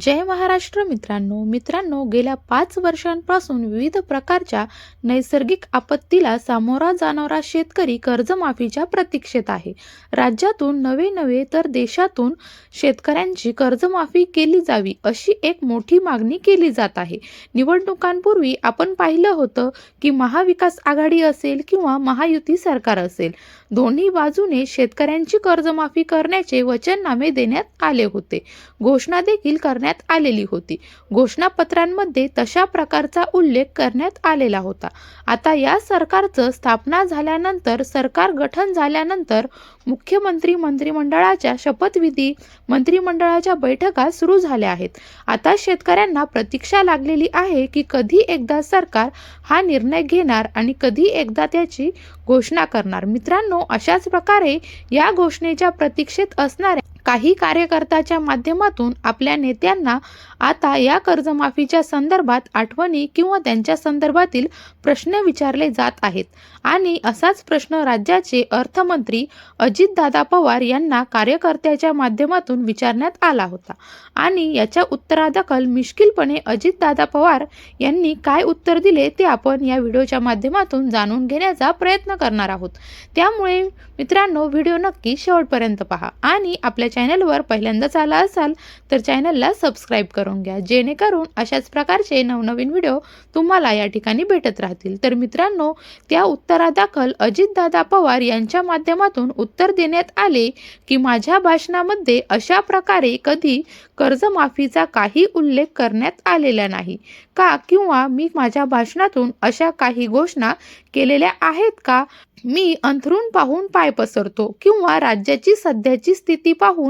जय महाराष्ट्र मित्रांनो. मित्रांनो गेल्या पाच वर्षांपासून विविध प्रकारच्या नैसर्गिक आपत्तीला सामोरा जाणारा शेतकरी कर्जमाफीच्या प्रतीक्षेत आहे. राज्यातून नवे नवे तर देशातून शेतकऱ्यांची कर्जमाफी केली जावी अशी एक मोठी मागणी केली जात आहे. निवडणुकांपूर्वी आपण पाहिलं होतं की महाविकास आघाडी असेल किंवा महायुती सरकार असेल दोन्ही बाजूने शेतकऱ्यांची कर्जमाफी करण्याचे वचननामे देण्यात आले होते. घोषणा देखील कर करण्यात आलेली होती. घोषणापत्रांमध्ये तशा प्रकारचा उल्लेख करण्यात आलेला होता. आता या सरकारचं स्थापना झाल्यानंतर सरकार गठन झाल्यानंतर मुख्यमंत्री मंत्रिमंडळाच्या शपथविधी मंत्रिमंडळाच्या बैठका सुरू झाल्या आहेत. आता शेतकऱ्यांना प्रतीक्षा लागलेली आहे की कधी एकदा सरकार हा निर्णय घेणार आणि कधी एकदा त्याची घोषणा करणार. मित्रांनो अशाच प्रकारे या घोषणेच्या प्रतीक्षेत असणाऱ्या काही कार्यकर्त्याच्या माध्यमातून आपल्या नेत्यांना आता या कर्जमाफीच्या संदर्भात आठवणी किंवा त्यांच्या संदर्भातील प्रश्न विचारले जात आहेत. आणि असाच प्रश्न राज्याचे अर्थमंत्री अजितदादा पवार यांना कार्यकर्त्याच्या माध्यमातून विचारण्यात आला होता. आणि याच्या उत्तरादखल मिश्किलपणे अजितदादा पवार यांनी काय उत्तर दिले ते आपण या व्हिडिओच्या माध्यमातून जाणून घेण्याचा प्रयत्न करणार आहोत. त्यामुळे मित्रांनो व्हिडिओ नक्की शेवटपर्यंत पहा आणि आपल्या चॅनलवर पहिल्यांदाच आला असाल तर चॅनलला सबस्क्राईब करून घ्या. जेणेकरून अशाच प्रकारचे नवनवीन व्हिडिओ तुम्हाला या ठिकाणी भेटत राहतील. तर मित्रांनो त्या उत्तरादाखल अजितदादा पवार यांच्या माध्यमातून उत्तर देण्यात आले की माझ्या भाषणामध्ये अशा प्रकारे कधी कर्जमाफीचा काही उल्लेख करण्यात आलेला नाही. का किंवा मी माझ्या भाषणातून अशा काही घोषणा केलेल्या आहेत का? मी अंथरूण पाहून पाय पसरतो किंवा राज्याची सध्याची स्थिती पाहून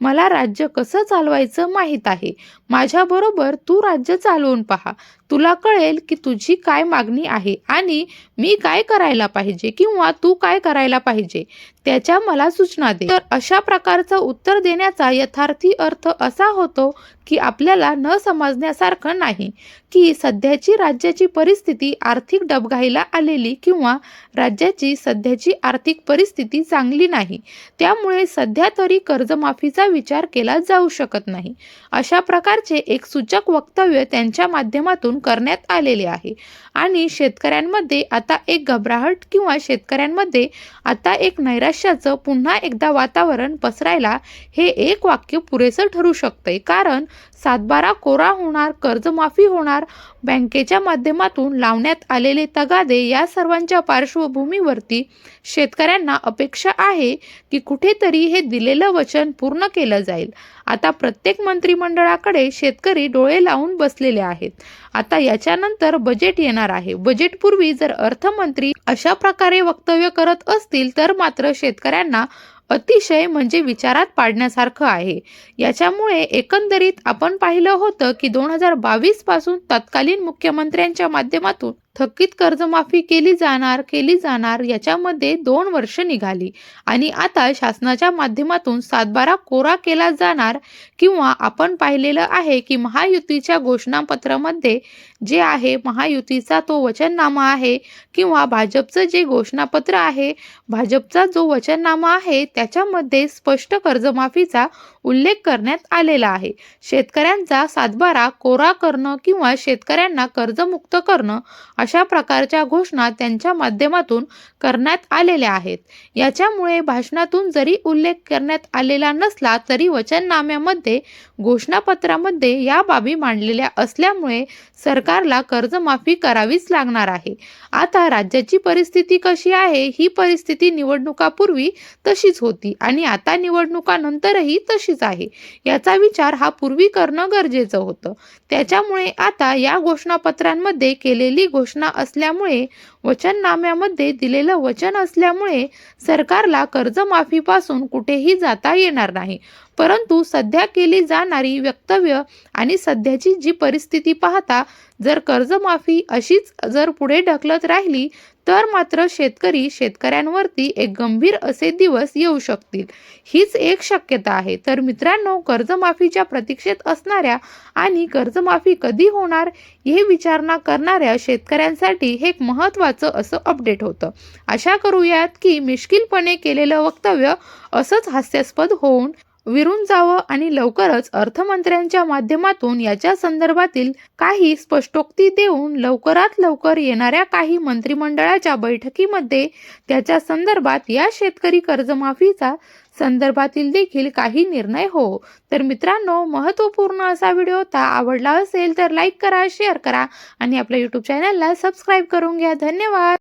मला राज्य कसं चालवायचं माहीत आहे. माझ्याबरोबर तू राज्य चालवून पहा. तुला कळेल की तुझी काय मागणी आहे आणि मी काय करायला पाहिजे किंवा तू काय करायला पाहिजे त्याच्या मला सूचना दे. तर अशा प्रकारचं उत्तर देण्याचा यथार्थी अर्थ असा होतो की आपल्याला न समजण्यासारखं नाही की सध्याची राज्याची परिस्थिती आर्थिक डबघाईला आलेली किंवा राज्याची सध्याची आर्थिक परिस्थिती चांगली नाही. त्यामुळे सध्या तरी कर्जमाफीचा विचार केला जाऊ शकत नाही. अशा प्रकारचे एक सूचक वक्तव्य त्यांच्या माध्यमातून करण्यात आलेले आहे. आणि शेतकऱ्यांमध्ये आता एक घबराहट किंवा शेतकऱ्यांमध्ये आता एक नैराश्याचं पुन्हा एकदा वातावरण पसरायला हे एक वाक्य पुरेसं ठरू शकते कारण सातबारा कोरा होणार कर्जमाफी होणार बँकेच्या माध्यमातून लावण्यात आलेले तगादे या सर्वांच्या पार्श्वभूमीवरती शेतकऱ्यांना अपेक्षा आहे की कुठेतरी हे दिलेलं वचन पूर्ण केलं जाईल. आता प्रत्येक मंत्रिमंडळाकडे शेतकरी डोळे लावून बसलेले आहेत. आता याच्यानंतर बजेट येणार आहे. बजेटपूर्वी जर अर्थमंत्री अशा प्रकारे वक्तव्य करत असतील तर मात्र शेतकऱ्यांना अतिशय म्हणजे विचारात पाडण्यासारखं आहे. याच्यामुळे एकंदरीत आपण पाहिलं होतं की दोन हजार बावीसपासून तत्कालीन मुख्यमंत्र्यांच्या माध्यमातून थकीत कर्जमाफी केली जाणार केली जाणार याच्यामध्ये दोन वर्ष निघाली. आणि आता शासनाच्या माध्यमातून सातबारा कोरा केला जाणार किंवा आपण पाहिलेलं आहे की महायुतीच्या घोषणापत्रामध्ये जे आहे महायुतीचा तो वचननामा आहे किंवा भाजपचं जे घोषणापत्र आहे भाजपचा जो वचननामा आहे त्याच्यामध्ये स्पष्ट कर्जमाफीचा उल्लेख करण्यात आलेला आहे. शेतकऱ्यांचा सातबारा कोरा करणं किंवा शेतकऱ्यांना कर्जमुक्त करणं अशा प्रकारच्या घोषणा त्यांच्या माध्यमातून करण्यात आलेल्या आहेत. याच्यामुळे भाषणातून जरी उल्लेख करण्यात आलेला नसला तरी वचननाम्यामध्ये घोषणापत्रामध्ये या बाबी मांडलेल्या असल्यामुळे सरकारला कर्जमाफी करावीच लागणार आहे. आता राज्याची परिस्थिती कशी आहे? ही परिस्थिती निवडणुकापूर्वी तशीच होती आणि आता निवडणुकानंतरही तशीच आहे. याचा विचार हा पूर्वी करणं गरजेचं होतं. त्याच्यामुळे आता या घोषणापत्रांमध्ये केलेली घोषणा असल्यामुळे वचननाम्यामध्ये दिलेलं वचन असल्यामुळे सरकारला कर्जमाफीपासून कुठेही जाता येणार नाही. परंतु सध्या केली जाणारी वक्तव्य आणि सध्याची जी परिस्थिती पाहता जर कर्जमाफी अशीच जर पुढे ढकलत राहिली तर मात्र शेतकरी शेतकऱ्यांवरती एक गंभीर असे दिवस येऊ शकतील. हीच एक शक्यता आहे. तर मित्रांनो कर्जमाफीच्या प्रतीक्षेत असणाऱ्या आणि कर्जमाफी कधी होणार हे विचारणा करणाऱ्या शेतकऱ्यांसाठी हे एक महत्त्वाचं असं अपडेट होतं. आशा करूयात की मिश्किलपणे केलेलं वक्तव्य असंच हास्यास्पद होऊन विरून जावं आणि लवकरच अर्थमंत्र्यांच्या माध्यमातून याच्या संदर्भातील काही स्पष्टोक्ती देऊन लवकरात लवकर येणाऱ्या काही मंत्रिमंडळाच्या बैठकीमध्ये त्याच्या संदर्भात या शेतकरी कर्जमाफीचा संदर्भातील देखील काही निर्णय हो. तर मित्रांनो महत्त्वपूर्ण असा व्हिडिओ होता आवडला असेल तर लाईक करा शेअर करा आणि आपल्या यूट्यूब चॅनलला सबस्क्राईब करून घ्या. धन्यवाद!